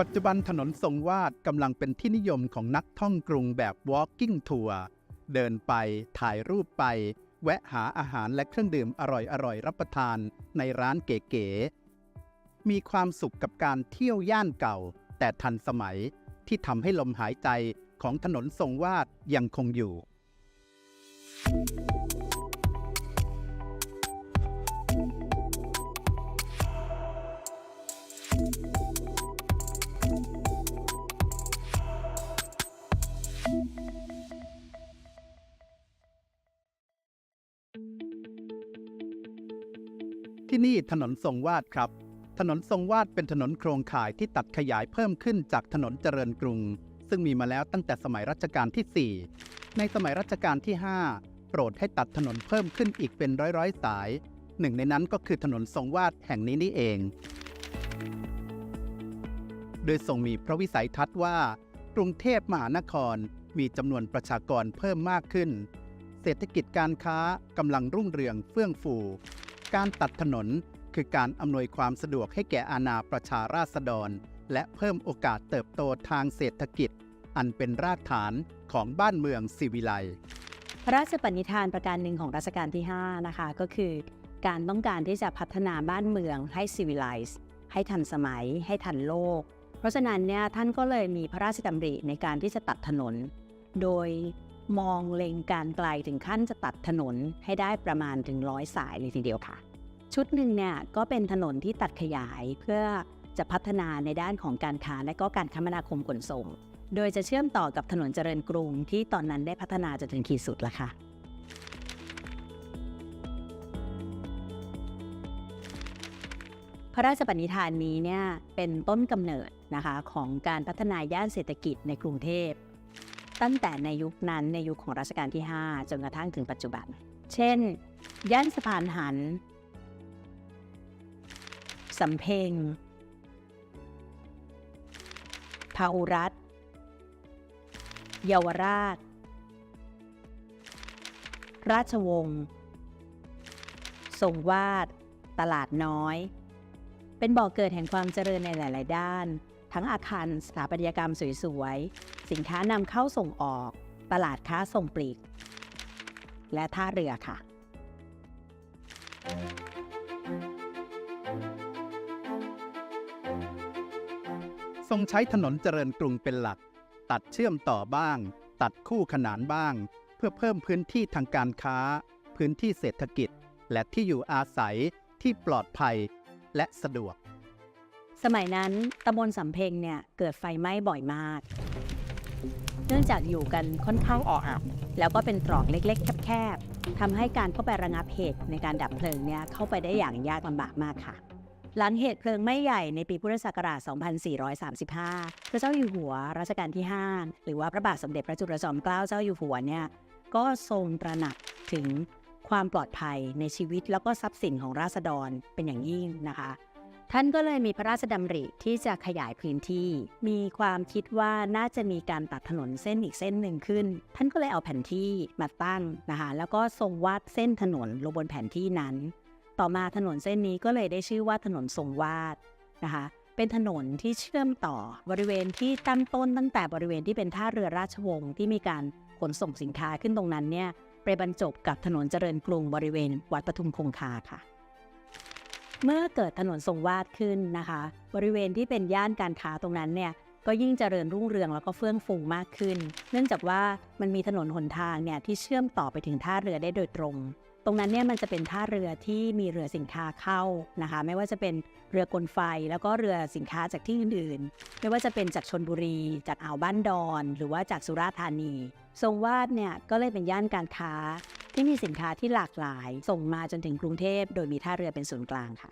ปัจจุบันถนนทรงวาดกำลังเป็นที่นิยมของนักท่องกรุงแบบ walking tour เดินไปถ่ายรูปไป แวะหาอาหารและเครื่องดื่มอร่อยๆ รับประทานในร้านเก๋ๆ มีความสุขกับการเที่ยวย่านเก่า แต่ทันสมัยที่ทำให้ลมหายใจของถนนทรงวาดยังคงอยู่ ที่นี่ถนนทรงวาดครับ ถนนทรงวาดเป็นถนนโครงข่ายที่ตัดขยายเพิ่มขึ้นจากถนนเจริญกรุง ซึ่งมีมาแล้วตั้งแต่สมัยรัชกาลที่ 4 ในสมัยรัชกาลที่ 5 โปรดให้ตัดถนนเพิ่มขึ้นอีกเป็นร้อยๆสาย หนึ่งในนั้นก็คือถนนทรงวาดแห่งนี้นี่เอง โดยทรงมีพระวิสัยทัศน์ว่า กรุงเทพมหานครมีจำนวนประชากรเพิ่มมากขึ้น เศรษฐกิจการค้ากำลังรุ่งเรืองเฟื่องฟู การตัดถนนคือการอำนวยความสะดวกให้แก่อาณาประชาราษฎร และเพิ่มโอกาสเติบโตทางเศรษฐกิจ อันเป็นรากฐานของบ้านเมืองสิวิไลย์พระราชปณิธานประการหนึ่งของรัชกาลที่ 5 นะคะ ก็คือ การต้องการที่จะพัฒนาบ้านเมืองให้ civilize ให้ทันสมัย ให้ทันโลก ราะฉะนั้นเนี่ยท่านก็เลยมีพระราชดำริในการที่จะตัดถนน โดยมองเล็งการไกลถึงขั้นจะตัดถนนให้ได้ประมาณถึงร้อยสายเลยทีเดียวค่ะ ชุดหนึ่งเนี่ยก็เป็นถนนที่ตัดขยายเพื่อจะพัฒนาในด้านของการค้าและก็การคมนาคมขนส่ง โดยจะเชื่อมต่อกับถนนเจริญกรุงที่ตอนนั้นได้พัฒนาจนถึงขีดสุดแล้วค่ะ พระราชปณิธานนี้เนี่ยเป็นต้นกำเนิดนะคะของการพัฒนาย่านเศรษฐกิจในกรุงเทพ ตั้งแต่ในยุคนั้นในยุคของรัชกาลที่ 5 จนกระทั่งถึงปัจจุบัน เช่น ย่านสะพานหันสำเพ็งพาหุรัตเยาวราช ราชวงศ์ทรงวาด ตลาดน้อย เป็นบ่อกเกิดแห่งความเจริญในหลาย ๆ ด้าน ทั้งอาคารสถาปัตยกรรมสวย ๆ สินค้านำเข้าส่งออก ตลาดค้าส่งปลีก และท่าเรือค่ะ ทรงใช้ถนนเจริญกรุงเป็นหลัก ตัดเชื่อมต่อบ้าง ตัดคู่ขนานบ้าง เพื่อเพิ่มพื้นที่ทางการค้า พื้นที่เศรษฐกิจ และที่อยู่อาศัยที่ปลอดภัย และสะดวก สมัยนั้นตำบลสำเพ็งเนี่ยเกิดไฟไหม้บ่อยมาก เนื่องจากอยู่กันค่อนข้างอออับแล้วก็เป็นตรอกเล็กๆแคบๆทำให้การเข้าไประงับเหตุในการดับเพลิงเนี่ยเข้าไปได้อย่างยากลำบากมากค่ะ หลังเหตุเพลิงไหม้ใหญ่ในปีพุทธศักราช 2435 พระเจ้าอยู่หัวรัชกาลที่ 5 หรือว่าพระบาทสมเด็จพระจุลจอมเกล้าเจ้าอยู่หัวเนี่ยก็ทรงตระหนักถึง ความปลอดภัยในชีวิตแล้วก็ทรัพย์สินของราษฎรเป็นอย่างยิ่งนะคะ ท่านก็เลยมีพระราชดำริที่จะขยายพื้นที่ มีความคิดว่าน่าจะมีการตัดถนนเส้นอีกเส้นหนึ่งขึ้น ท่านก็เลยเอาแผนที่มาตั้งนะคะแล้วก็ทรงวาดเส้นถนนลงบนแผนที่นั้น ต่อมาถนนเส้นนี้ก็เลยได้ชื่อว่าถนนทรงวาดนะคะเป็นถนนที่เชื่อมต่อบริเวณที่ตั้งต้นตั้งแต่บริเวณที่เป็นท่าเรือราชวงศ์ที่มีการขนส่งสินค้าขึ้นตรงนั้นเนี่ย ไปบรรจบกับถนนเจริญกรุงบริเวณวัดปทุมคงคาค่ะ เมื่อเกิดถนนทรงวาดขึ้นนะคะ บริเวณที่เป็นย่านการค้าตรงนั้นเนี่ยก็ยิ่งเจริญรุ่งเรืองแล้วก็เฟื่องฟูมากขึ้น เนื่องจากว่ามันมีถนนหนทางเนี่ยที่เชื่อมต่อไปถึงท่าเรือได้โดยตรง ตรงนั้นเนี่ยมันจะเป็นท่าเรือที่มีเรือสินค้าเข้านะคะ ไม่ว่าจะเป็นเรือกลไฟแล้วก็เรือสินค้าจากที่อื่นๆ ไม่ว่าจะเป็นจากชนบุรี จากอ่าวบ้านดอน หรือว่าจากสุราษฎร์ธานี ทรงวาดเนี่ยก็เลยเป็นย่านการค้าที่มีสินค้าที่หลากหลาย ส่งมาจนถึงกรุงเทพโดยมีท่าเรือเป็นศูนย์กลางค่ะ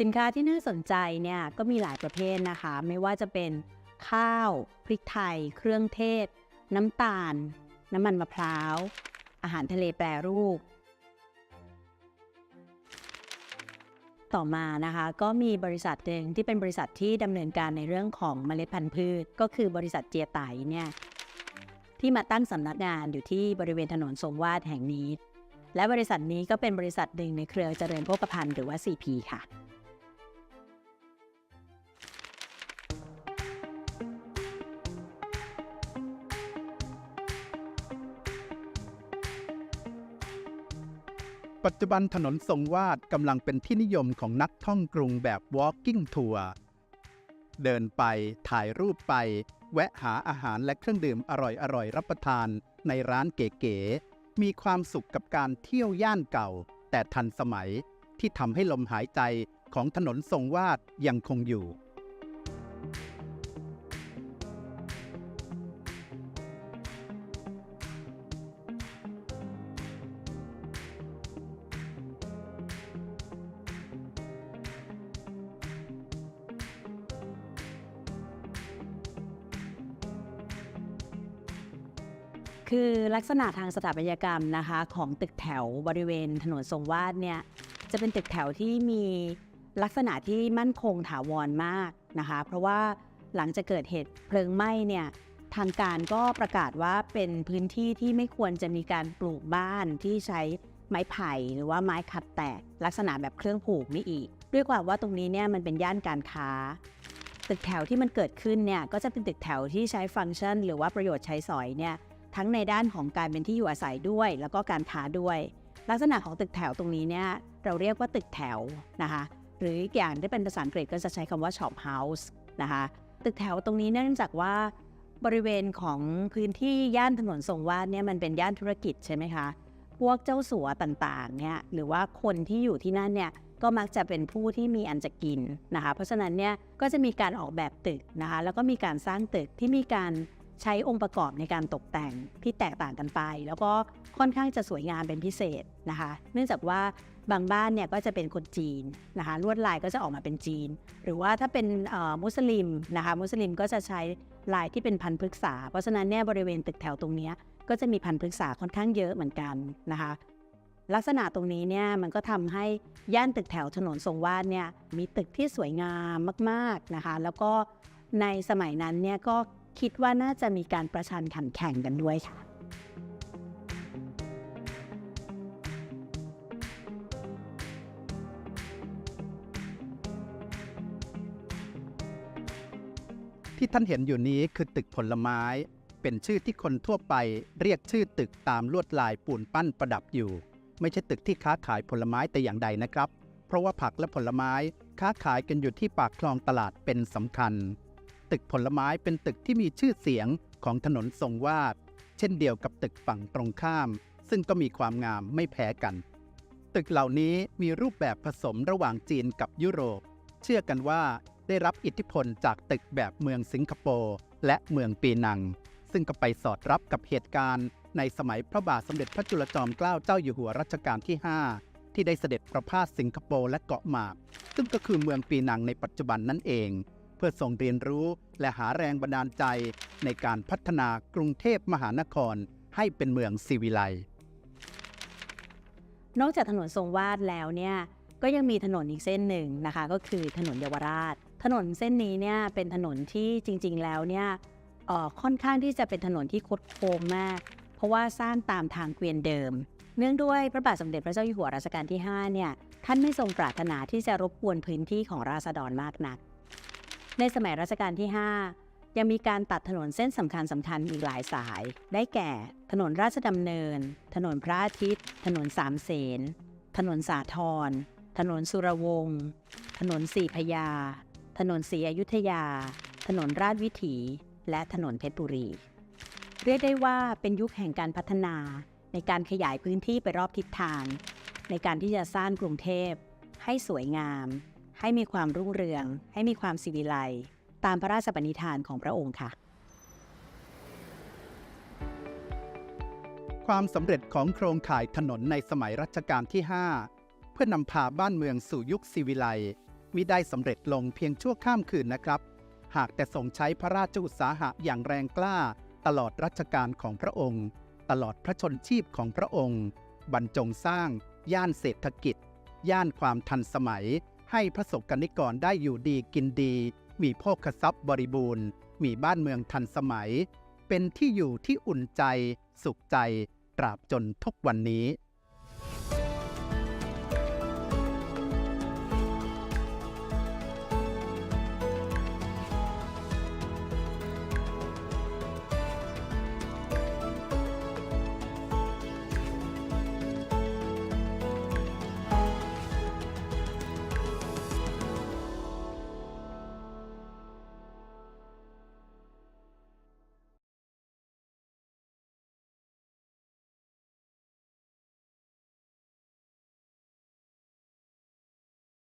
สินค้าที่น่าสนใจเนี่ยก็มีหลายประเภทนะคะ ไม่ว่าจะเป็นข้าว พริกไทย เครื่องเทศ น้ำตาล น้ำมันมะพร้าว อาหารทะเลแปรรูป ต่อมานะคะก็มีบริษัทหนึ่งที่เป็นบริษัทที่ดำเนินการในเรื่องของเมล็ดพันธุ์พืช ก็คือบริษัทเจียไตเนี่ย ที่มาตั้งสำนักงานอยู่ที่บริเวณถนนทรงวาดแห่งนี้ และบริษัทนี้ก็เป็นบริษัทหนึ่งในเครือเจริญโภคภัณฑ์หรือว่า CP ค่ะ ปัจจุบันถนนทรงวาดกำลังเป็นที่นิยมของนักท่องกรุงแบบ walking tour เดินไปถ่ายรูปไป แวะหาอาหารและเครื่องดื่มอร่อยๆรับประทานในร้านเก๋ๆ มีความสุขกับการเที่ยวย่านเก่า แต่ทันสมัยที่ทำให้ลมหายใจของถนนทรงวาดยังคงอยู่ คือลักษณะทางสถาปัตยกรรมนะคะของตึกแถวบริเวณถนนทรงวาดเนี่ยจะเป็นตึกแถวที่มีลักษณะที่มั่นคงถาวรมากนะคะ เพราะว่าหลังจากเกิดเหตุเพลิงไหม้เนี่ยทางการก็ประกาศว่าเป็นพื้นที่ที่ไม่ควรจะมีการปลูกบ้านที่ใช้ไม้ไผ่หรือว่าไม้ขัดแตก ลักษณะแบบเครื่องผูกนี่อีก ด้วยความว่าตรงนี้เนี่ยมันเป็นย่านการค้า ตึกแถวที่มันเกิดขึ้นเนี่ยก็จะเป็นตึกแถวที่ใช้ฟังก์ชัน หรือว่าประโยชน์ใช้สอยเนี่ย ทั้งในด้านของการเป็นที่อยู่อาศัยด้วย แล้วก็การค้าด้วย ลักษณะของตึกแถวตรงนี้เนี่ยเราเรียกว่าตึกแถวนะคะหรืออีกอย่างที่เป็นภาษาอังกฤษก็จะใช้คำว่า shop house นะคะตึกแถวตรงนี้เนื่องจากว่าบริเวณของพื้นที่ย่านถนนทรงวาดเนี่ยมันเป็นย่านธุรกิจใช่ไหมคะ พวกเจ้าสัวต่างๆเนี่ยหรือว่าคนที่อยู่ที่นั่นเนี่ยก็มักจะเป็นผู้ที่มีอันจะกินนะคะ เพราะฉะนั้นเนี่ยก็จะมีการออกแบบตึกนะคะแล้วก็มีการสร้างตึกที่มีการ ใช้องค์ประกอบในการตกแต่งที่แตกต่างกันไป แล้วก็ค่อนข้างจะสวยงามเป็นพิเศษนะคะ เนื่องจากว่าบางบ้านเนี่ยก็จะเป็นคนจีนนะคะลวดลายก็จะออกมาเป็นจีน หรือว่าถ้าเป็นมุสลิมนะคะมุสลิมก็จะใช้ลายที่เป็นพันธุ์พฤกษา เพราะฉะนั้นเนี่ยบริเวณตึกแถวตรงนี้ก็จะมีพันธุ์พฤกษาค่อนข้างเยอะเหมือนกันนะคะลักษณะตรงนี้เนี่ยมันก็ทำให้ย่านตึกแถวถนนทรงวาดเนี่ยมีตึกที่สวยงามมาก ๆนะคะ แล้วก็ในสมัยนั้นเนี่ยก็ คิดว่าน่าจะมีการประชันขันแข่งกันด้วยค่ะที่ท่านเห็นอยู่นี้คือตึกผลไม้ เป็นชื่อที่คนทั่วไปเรียกชื่อตึกตามลวดลายปูนปั้นประดับอยู่ ไม่ใช่ตึกที่ค้าขายผลไม้แต่อย่างใดนะครับ เพราะว่าผักและผลไม้ค้าขายกันอยู่ที่ปากคลองตลาดเป็นสำคัญ ตึกผลไม้เป็นตึกที่มีชื่อเสียงของถนนทรงวาด เช่นเดียวกับตึกฝั่งตรงข้าม ซึ่งก็มีความงามไม่แพ้กัน ตึกเหล่านี้มีรูปแบบผสมระหว่างจีนกับยุโรป เชื่อกันว่าได้รับอิทธิพลจากตึกแบบเมืองสิงคโปร์และเมืองปีนัง ซึ่งก็ไปสอดรับกับเหตุการณ์ ในสมัยพระบาทสมเด็จพระจุลจอมเกล้าเจ้าอยู่หัวรัชกาลที่ 5 ที่ได้เสด็จประพาสสิงคโปร์และเกาะหมาก ซึ่งก็คือเมืองปีนังในปัจจุบันนั่นเอง พื่อส่งเรียนรู้และหาแรงบันดาลใจในการพัฒนากรุงเทพมหานครให้เป็นเมืองซีวิไลนอกจากถนนทรงวาดแล้วเนี่ยก็ยังมีถนนอีกเส้นหนึ่งนะคะ ก็คือถนนเยาวราช ถนนเส้นนี้เนี่ยเป็นถนนที่จริง ๆ แล้วเนี่ยค่อนข้างที่จะเป็นถนนที่คดโค้งมาก เพราะว่าสร้างตามทางเกวียนเดิม เนื่องด้วยพระบาทสมเด็จพระเจ้าอยู่หัวรัชกาลที่ 5 เนี่ยท่านไม่ทรงปรารถนาที่จะรบกวนพื้นที่ของราษฎรมากนัก ในสมัยรัชกาลที่ 5 ยังมีการตัดถนนเส้นสำคัญสำคัญอีกหลายสาย ได้แก่ ถนนราชดำเนิน ถนนพระอาทิตย์ ถนนสามเสน ถนนสาทร ถนนสุรวงศ์ ถนนสีพญาถนนศรีอยุธยา ถนนราชวิถี และถนนเพชรบุรี เรียกได้ว่าเป็นยุคแห่งการพัฒนาในการขยายพื้นที่ไปรอบทิศทาง ในการที่จะสร้างกรุงเทพให้สวยงาม ให้มีความรุ่งเรือง ให้มีความสิวิไลตามพระราชปณิธานของพระองค์ค่ะ ความสำเร็จของโครงข่ายถนนในสมัยรัชกาลที่ 5 เพื่อนำพาบ้านเมืองสู่ยุคศิวิไลมิได้สำเร็จลงเพียงชั่วข้ามคืนนะครับ หากแต่ทรงใช้พระราชอุตสาหะอย่างแรงกล้า ตลอดรัชกาลของพระองค์ ตลอดพระชนชีพของพระองค์ บรรจงสร้าง ย่านเศรษฐกิจ ย่านความทันสมัย ให้พระสกนิกรได้อยู่ดีกินดี มีโภคทรัพย์บริบูรณ์ มีบ้านเมืองทันสมัย เป็นที่อยู่ที่อุ่นใจ สุขใจ ตราบจนทุกวันนี้